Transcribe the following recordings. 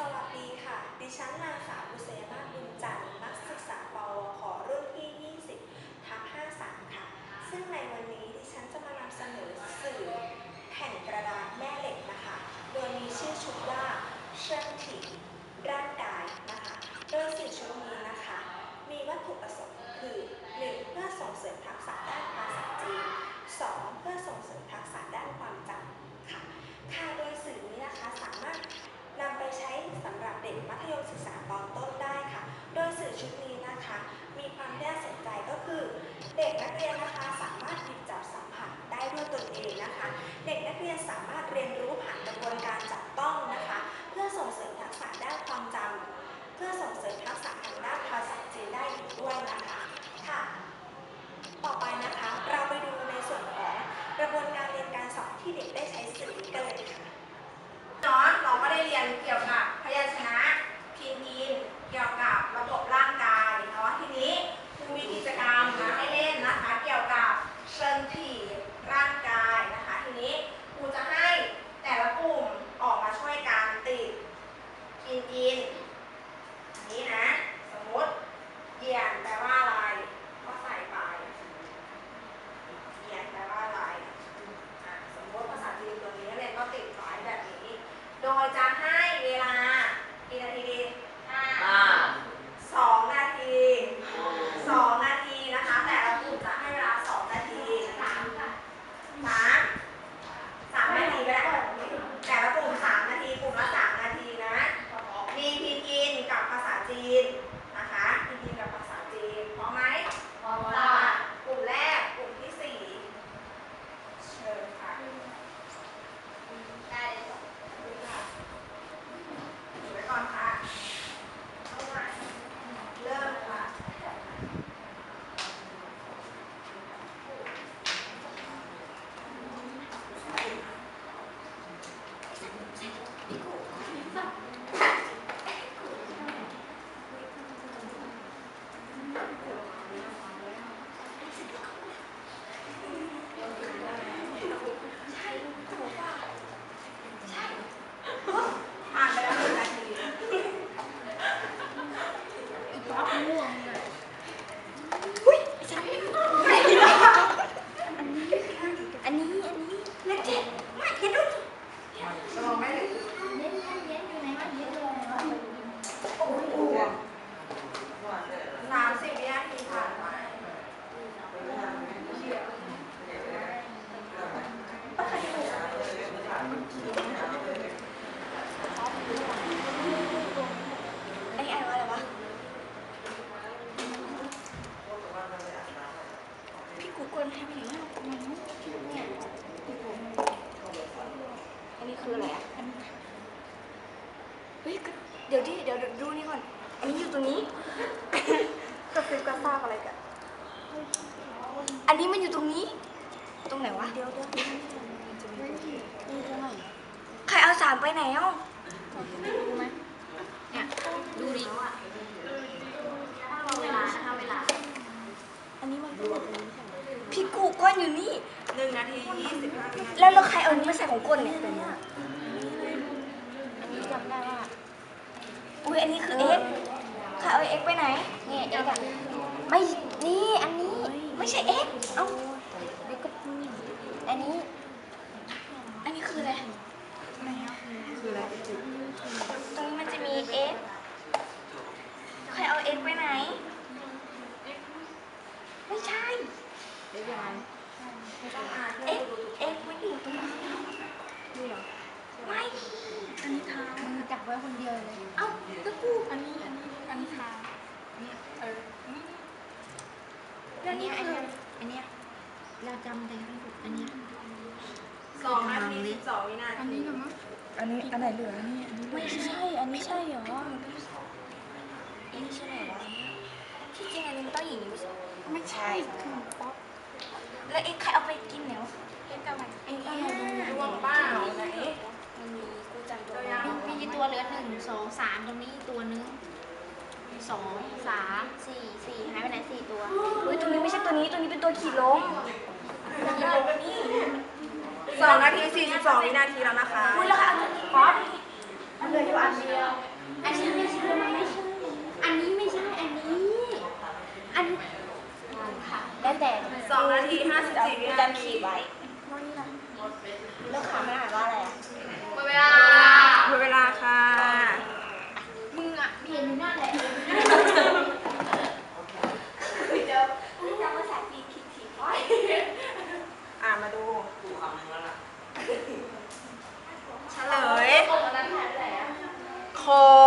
สวัสดีค่ะ ดิฉันนางสาวบุษยมาบุญจันทร์นักศึกษาปวขรุ่นที่ 20ทับ53 ค่ะ ซึ่งในวันนี้ดิฉันจะมานำเสนอสื่อแผ่นกระดาษแม่เหล็กนะคะ โดยมีชื่อชุดว่าเชิงถีร่างกายนะคะ โดยสื่อชุดนี้นะคะ มีวัตถุประสงค์คือ 1. เพื่อส่งเสริมทักษะด้านภาษาจีน 2. เพื่อส่งเสริมทักษะด้านความจำค่ะ ค่ะ โดยสื่อนี้นะคะสามารถ นำไปใช้สำหรับเด็กมัธยมศึกษาตอนต้นได้ค่ะ โดยสื่อชุดนี้นะคะ มีความน่าสนใจก็คือ เด็กนักเรียนนะคะสามารถหยิบจับสัมผัสได้ด้วยตนเองนะคะ เด็กนักเรียนสามารถเรียนรู้ผ่านกระบวนการจับต้องนะคะ เพื่อส่งเสริมทักษะด้านความจำเพื่อส่งเสริมทักษะทางด้านภาษาจีนได้อีกด้วยนะคะค่ะ ต่อไปนะคะ เราไปดูในส่วนของกระบวนการเรียนการสอนที่เด็กได้ใช้สื่อนี้กันเลยค่ะ เนาะเราก็ได้เรียนเกี่ยวกับพยัญชนะพินยิน เกี่ยวกับระบบร่างกายเนาะทีนี้ครูมีกิจกรรมนะให้เล่นนะคะ เกี่ยวกับเชิงถีร่างกายนะคะ ทีนี้ครูจะให้แต่ละกลุ่มออกมาช่วยกันติดพินยินนี่นะ สมมติเหยียนแปลว่าอะไรก็ใส่ไปเหยียนแปลว่าอะไร อะสมมติภาษาจีนตัวนี้นักเรียนก็ติดไว้แบบนี้ โดยจะให้เวลากี่นาทีดีสองนาทีสองนาทีนะคะ แต่ละกลุ่มจะให้เวลาสองนาทีสามค่ะสามสามนาทีก็ได้แต่ละกลุ่มสามนาทีกลุ่มละสามนาทีนะ มีพินยินกับภาษาจีนนะคะพินยินกับภาษาจีนพร้อมไหมพร้อมค่ะกลุ่มแรกกลุ่มที่สี่เชิญค่ะ ได้เลยค่ะ ดูไว้ก่อนค่ะเข้ามาเริ่มค่ะ ผ่านไปแล้วหนึ่งนาที อันนี้ อันนี้ เลขเจ็ดไม่เห็นด้วยลองไม่เลย เย็นเย็นอยู่ไหนวะเย็นอยู่ไหนวะ โอ้โหสามสิบวินาทีผ่านไป ไอ้ไอ้ว่าอะไรวะ พี่กูเกิลให้ไปไหนอะเนี่ยพี่กู อันนี้คืออะไรอะ เฮ้ยก็เดี๋ยวดิเดี๋ยวเดี๋ยวดูนี่ก่อน อันนี้อยู่ตรงนี้ กระซิบกระซาบอะไรกัน อันนี้มันอยู่ตรงนี้ ตรงไหนวะ เดี๋ยวเดี๋ยวใครเอาสามไปไหนเอ้าเนี่ยดูดิเวลาถ้าเวลา อันนี้มันพี่กูเก้อนอยู่นี่หนึ่งนาทียี่สิบห้าวินาทีแล้วเราใครเอาอันนี้มาใส่ของก้นเนี่ย อันนี้จำได้ว่า อุ้ยอันนี้คือเอ็กใครเอาเอ็กไปไหนเนี่ยเอ็กซ์อะไม่นี่อันนี้ไม่ใช่เอ็กเอ้าเด็กก็นี่อันนี้ อันนี้คืออะไรคืออะไรตรงนี้มันจะมีเอ็กใครเอาเอ็กไปไหน ไม่ใช่เด็กยายต้องอ่านเอ็กเอ็กมันอยู่ตรงนี้นี่เหรอ ไม่อันนี้เท้ามือจับไว้คนเดียวเลย เอ้าตะกูอันนี้อันนี้อันนี้เท้านี่เออนี่แล้วนี่คืออันเนี้ยเราจำได้ไม่ถูกอันเนี้ยสองนาทีสิบสองวินาอันทีนี้เหรอมั้งอันนี้อันไหนเหลืออันนี้อันนี้ไม่ใช่ อันนี้ใช่เหรออันนี้ใช่ไหมวะที่จริงอันนี้มันต้องอย่างนี้ไม่ใช่ไม่ใช่คือป๊อปแล้วเอ็กใครเอาไปกินเนี่ยเอ็กซ์อะไรไอ้เนี่ยรวมเป้าไหนมั มีมีกี่ตัวเหลือหนึ่งสองสามตรงนี้ตัวนึงสองสามสี่สี่หายไปไหนสี่ตัวอุ้ยตัวนี้ไม่ใช่ตัวนี้ตัวนี้เป็นตัวขี่ล้มสองนาทีสี่สิบสองวินาทีแล้วนะคะอุ้ยแล้วค่ะป๊อปเหลืออยู่อันเดียวอันนี้ไม่ใช่ไม่ใช่อันนี้ไม่ใช่อันนี้อันค่ะแล้วแต่สองนาทีห้าสิบสี่วินาทีไว้แล้วค่ะมันอ่ายว่าอะไร Oh.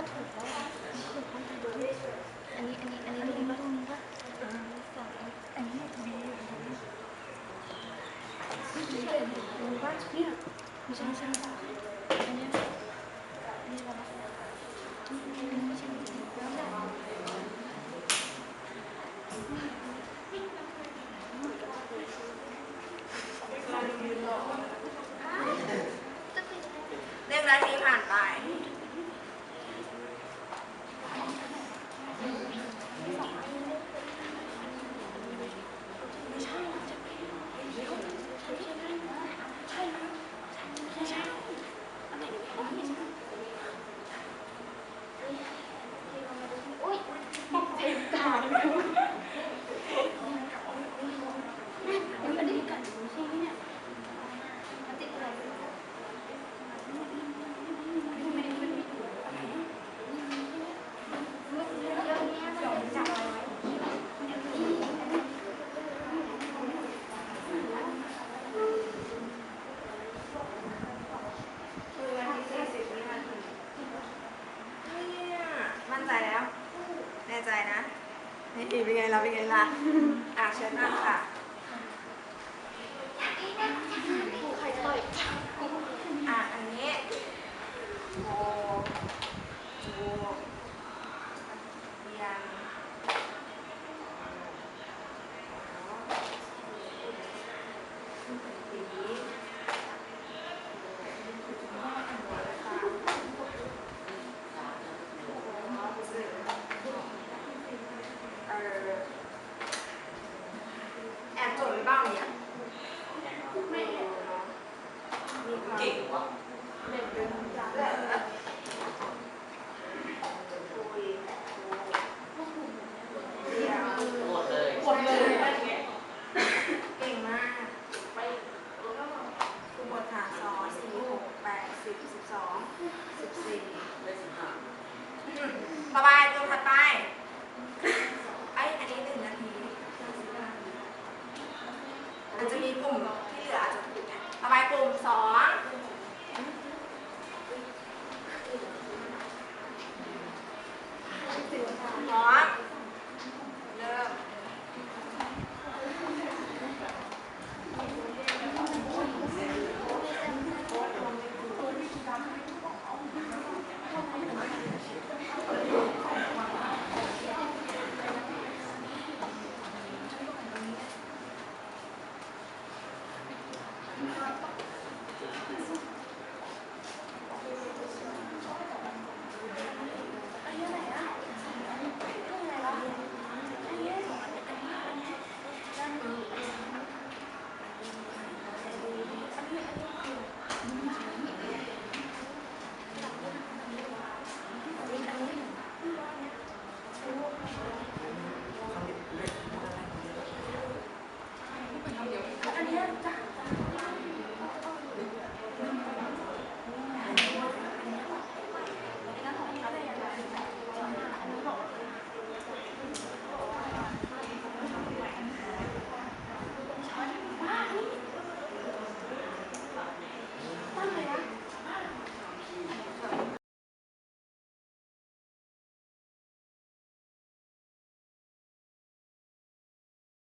你，你，你，你，你。 อะเชิญนั่งค่ะ